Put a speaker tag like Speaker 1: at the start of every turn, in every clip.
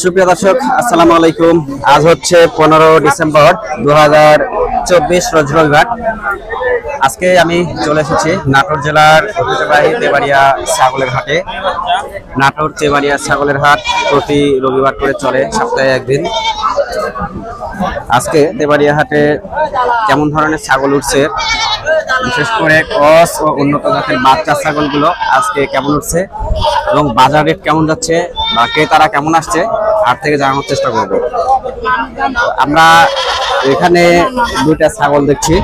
Speaker 1: সুপ্রিয় দর্শক, আসসালামু আলাইকুম। আজ হচ্ছে পনেরো ডিসেম্বর দু হাজার চব্বিশ রোজ আজকে আমি চলে এসেছি নাটোর জেলার ঐতিহ্যবাহী তেবাড়িয়া ছাগলের হাটে। নাটোর তেবাড়িয়া ছাগলের হাট প্রতি রবিবার করে চলে সপ্তাহে একদিন। আজকে তেবাড়িয়া হাটে কেমন ধরনের ছাগল উঠছে, বিশেষ করে ক্রস ও উন্নত জাতের বাচ্চা ছাগলগুলো আজকে কেমন উঠছে এবং বাজার রেট কেমন যাচ্ছে বা ক্রেতারা কেমন আসছে হাট থেকে জানানোর চেষ্টা করব। আমরা এখানে দুইটা ছাগল দেখছি।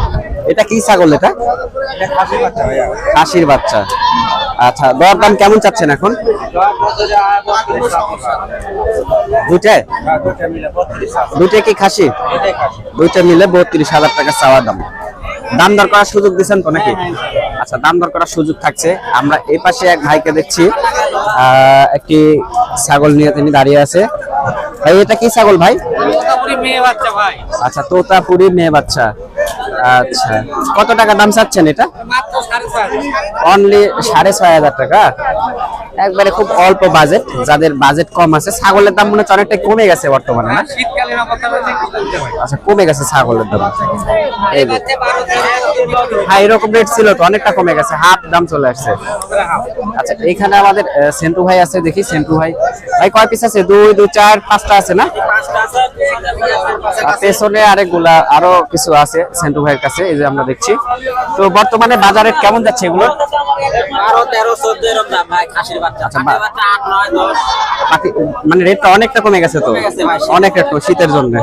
Speaker 1: এটা কি ছাগল এটা? খাসির বাচ্চা। আচ্ছা দর দাম কেমন চাচ্ছেন এখন? দুইটা? কি খাসি? দুইটা মিলে বত্রিশ হাজার টাকা চাওয়া দাম। দাম দর করার সুযোগ দিচ্ছেন তো নাকি? আচ্ছা দাম দর করার সুযোগ থাকছে। আমরা এই পাশে এক ভাইকে দেখছি। একটি ছাগল নিয়ে তিনি দাঁড়িয়ে আছে। ভাই এটা কি ছাগল ভাই? আচ্ছা তোতাপুরি মেয়ে বাচ্চা। আচ্ছা কত টাকা দাম চাচ্ছেন এটা? অনলি সাড়ে ছয় হাজার টাকা। একবারে খুব অল্প বাজেট যাদের বাজেট কম আছে ছাগলের দাম মনে হচ্ছে অনেকটা কমে গেছে বর্তমানে না? আচ্ছা কমে গেছে ছাগলের দাম। এই হ্যাঁ এরকম রেট ছিল তো অনেকটা কমে গেছে হাফ দাম চলে আসছে। আচ্ছা এইখানে আমাদের সেন্টু ভাই আছে দেখি সেন্টু ভাই। ভাই কয় পিস আছে? দুই দুই চার পাঁচটা আছে না? পেছনে আরেকগুলা আরও কিছু আছে সেন্টু ভাইয়ের কাছে এই যে আমরা দেখছি। তো বর্তমানে বাজারে কেমন যাচ্ছে এগুলো আচ্ছা, মানে রেটটা অনেকটা কমে গেছে তো। অনেক শীতের জন্য।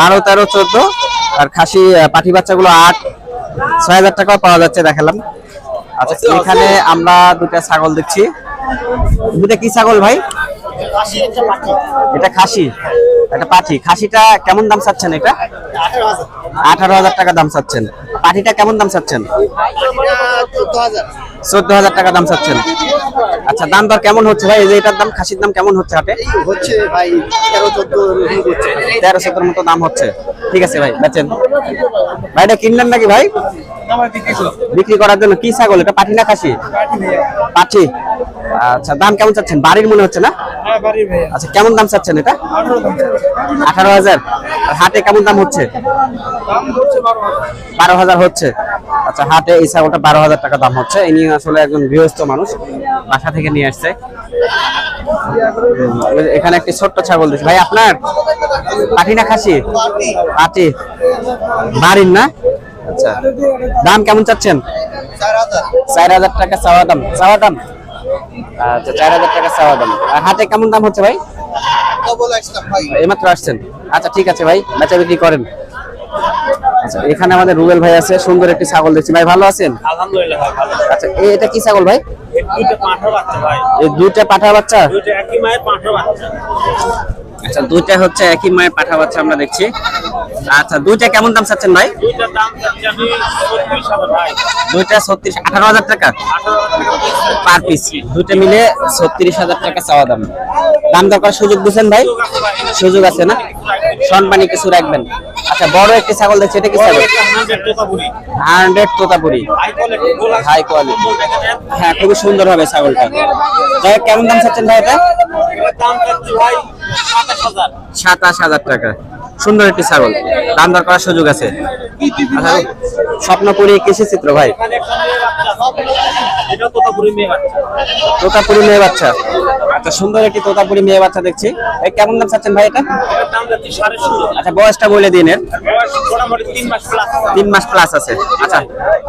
Speaker 1: বারো তেরো চোদ্দ আর খাসি পাঠি বাচ্চাগুলো আট। ছয় হাজার টাকাও পাওয়া যাচ্ছে দেখালাম। আচ্ছা এখানে আমরা দুটা ছাগল দেখছি। দুটা কি ছাগল ভাই? এটা খাসি। এটা পাঠি। খাসিটা কেমন দাম চাচ্ছেন এটা? আঠারো হাজার। টাকা দাম চাচ্ছেন। পাঠিটা কেমন দাম চাচ্ছেন? চোদ্দ হাজার টাকা দাম চাচ্ছেন। আচ্ছা দাম দর কেমন হচ্ছে ভাই? এই যে এটার দাম খাসির দাম কেমন হচ্ছে হাটে?
Speaker 2: হচ্ছে ভাই তেরো চোদ্দ
Speaker 1: তেরো সতেরো মতো দাম হচ্ছে। ঠিক আছে ভাই বেচেন। ভাই এটা কিনলেন নাকি ভাই? বিক্রি করার জন্য কি ছাগল? এটা পাঠি না খাসি? পাঠি। আচ্ছা দাম কেমন চাচ্ছেন? বাড়ির মনে হচ্ছে না? আচ্ছা কেমন দাম চাচ্ছেন এটা? আঠারো হাজার। হাটে কেমন দাম হচ্ছে? বারো হাজার। হচ্ছে। আচ্ছা হাটে এই ছাগলটা বারো হাজার টাকা দাম হচ্ছে। ইনি আসলে একজন গৃহস্থ মানুষ বাসা থেকে নিয়ে আসছে। এখানে একটি ছোট্ট ছাগল দিচ্ছে। ভাই আপনার? পাটি না খাসি? পাটি। বাড়ির না? আচ্ছা। দাম কেমন চাচ্ছেন? চার হাজার টাকা চাওয়া দাম। চাওয়া দাম? আচ্ছা চার হাজার টাকা চাওয়া দাম। আর হাটে কেমন দাম হচ্ছে ভাই? এইমাত্র আসছেন। আচ্ছা ঠিক আছে ভাই বেচা বিক্রি করেন। আচ্ছা এখানে আমাদের রুবেল ভাই আছে সুন্দর একটি ছাগল দেখছি। ভাই ভালো আছেন?
Speaker 3: আলহামদুলিল্লাহ ভালো
Speaker 1: আচ্ছা এটা কি ছাগল ভাই?
Speaker 3: দুইটা পাঁঠা বাচ্চা ভাই।
Speaker 1: দুইটা পাঠা বাচ্চা?
Speaker 3: দুইটা একই মায়ের পাঁঠা বাচ্চা।
Speaker 1: আচ্ছা দুইটা হচ্ছে একই মায়ের পাঠা বাচ্চা আমরা দেখছি। আচ্ছা দুইটা কেমন দাম চাচ্ছেন ভাই? দুইটা ছত্রিশ আঠারো হাজার টাকা। পার পিস দুইটা মিলে ছত্রিশ হাজার টাকা চাওয়া দাম। দাম দর করার সুযোগ দিচ্ছেন ভাই? সুযোগ আছে না? সম্মানী কিছু রাখবেন। আচ্ছা বড় একটি ছাগল দেখছি এটা কি ছাগল। হান্ড্রেড তোতাপুরি।
Speaker 3: দেখে নেন।
Speaker 1: হ্যাঁ খুবই সুন্দর হবে ছাগলটা। যাই কেমন দাম চাচ্ছেন ভাই এটা?
Speaker 3: সাতাশ হাজার
Speaker 1: টাকা। সুন্দর একটি ছাগল। দাম দর করার সুযোগ আছে। স্বপ্ন স্বপ্নপুরি কৃষি চিত্র ভাই।
Speaker 3: মেয়ে বাচ্চা। তোতাপুরি মেয়ে বাচ্চা।
Speaker 1: আচ্ছা সুন্দর একটি তোতাপুরি মেয়ে বাচ্চা দেখছি। এই কেমন দাম চাচ্ছেন ভাই এটা? আচ্ছা বয়সটা বলে দিন এর।
Speaker 3: তিন মাস প্লাস
Speaker 1: আছে। আচ্ছা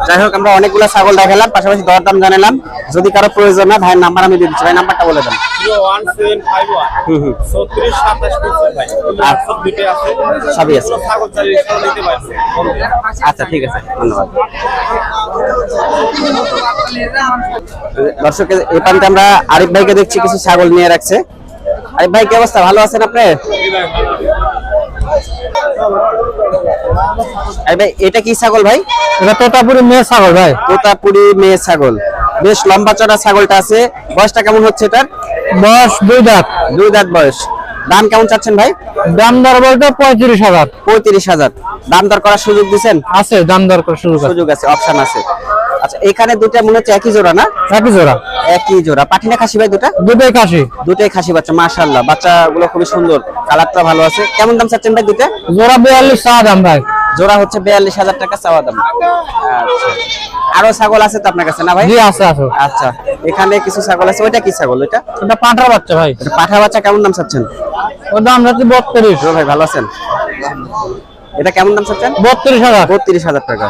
Speaker 1: যাই হোক আমরা অনেকগুলো ছাগল দেখালাম পাশাপাশি দরদাম জানালাম। যদি কারও প্রয়োজন হয় ভাইয়ের নাম্বার আমি দিয়ে দিচ্ছি। ভাই নাম্বারটা বলে দেন। সবই আছে। আচ্ছা ঠিক আছে। ধন্যবাদ। দর্শক এই প্রান্তে আমরা আরিফ ভাইকে দেখছি কিছু ছাগল নিয়ে রাখছে। আরিফ ভাই কি অবস্থা? ভালো আছেন আপনি? ভাই এটা কি ছাগল ভাই?
Speaker 2: এটা তোতাপুরি মেয়ে ছাগল ভাই।
Speaker 1: তোতাপুরি মেয়ে ছাগল। বেশ লম্বা চড়া ছাগলটা আছে। বয়সটা কেমন হচ্ছে এটার?
Speaker 2: বয়স দুই দাঁত।
Speaker 1: দুই দাঁত বয়স। দাম কেমন চাচ্ছেন ভাই?
Speaker 2: দাম দর বলতে পঁয়ত্রিশ হাজার।
Speaker 1: পঁয়ত্রিশ হাজার। দাম দর করার সুযোগ দিচ্ছেন
Speaker 2: আছে দাম দর করে শুরু করে
Speaker 1: সুযোগ আছে অপশন আছে। আচ্ছা এখানে দুটা মনে হচ্ছে একই জোড়া না?
Speaker 2: একই জোড়া।
Speaker 1: একই জোড়া। পাঠি না খাসি ভাই দুটা?
Speaker 2: দুটোই কাশি
Speaker 1: দুটাই খাসি বাচ্চা মাশাআল্লাহ। বাচ্চাগুলো খুবই সুন্দর কালারটা ভালো আছে। কেমন দাম চাচ্ছেন ভাই দুটা
Speaker 2: জোড়া বিয়াল্লিশ চা দাম ভাই।
Speaker 1: জোড়া হচ্ছে বিয়াল্লিশ হাজার টাকা চাওয়া দাম। আচ্ছা। আরও ছাগল আছে তো আপনার কাছে না ভাই?
Speaker 2: জি আছে আছে।
Speaker 1: আচ্ছা। এখানে কিছু ছাগল আছে ওইটা কি ছাগল ওইটা?
Speaker 2: এটা পাঁঠা বাচ্চা ভাই।
Speaker 1: এটা পাঠা বাচ্চা কেমন দাম চাচ্ছেন?
Speaker 2: ওর দাম যাচ্ছে বত্রিশ।
Speaker 1: রো ভাই ভালো আছেন? এটা কেমন দাম চাচ্ছেন?
Speaker 2: বত্রিশ হাজার।
Speaker 1: বত্রিশ হাজার টাকা।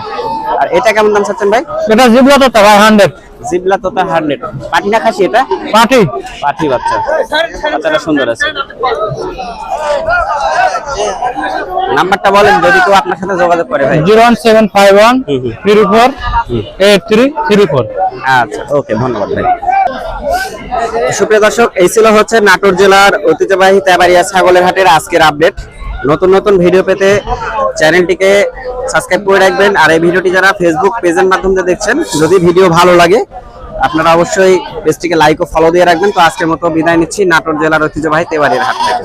Speaker 1: আর এটা কেমন দাম চাচ্ছেন ভাই?
Speaker 2: এটা জিবলা তো ভাই হান্ড্রেড
Speaker 1: জিবলা তোতা হান্ড্রেড পাঠি না খাসি এটা?
Speaker 2: পাঠি
Speaker 1: পাঠি বাচ্চা। বাচ্চাটা সুন্দর আছে। নাম্বারটা বলেন যদি কেউ আপনার সাথে যোগাযোগ করে ভাই।
Speaker 2: Zero one seven five one
Speaker 1: hmm, hmm.
Speaker 2: Three four eight three three four.
Speaker 1: আচ্ছা ওকে ধন্যবাদ ভাই। সুপ্রিয় দর্শক এই ছিল হচ্ছে নাটোর জেলার ঐতিহ্যবাহী তেবাড়িয়া ছাগলের হাটের আজকের আপডেট নতুন নতুন ভিডিও পেতে চ্যানেলটিকে সাবস্ক্রাইব করে রাখবেন। আর এই ভিডিওটি যারা ফেসবুক পেজের মাধ্যমে দেখছেন, যদি ভিডিও ভালো লাগে, আপনারা অবশ্যই পেজটিকে লাইক ও ফলো দিয়ে রাখবেন। তো আজকের মতো বিদায় নিচ্ছি। নাটোর জেলার ঐতিহ্যবাহী তেবাড়ির হাত থেকে।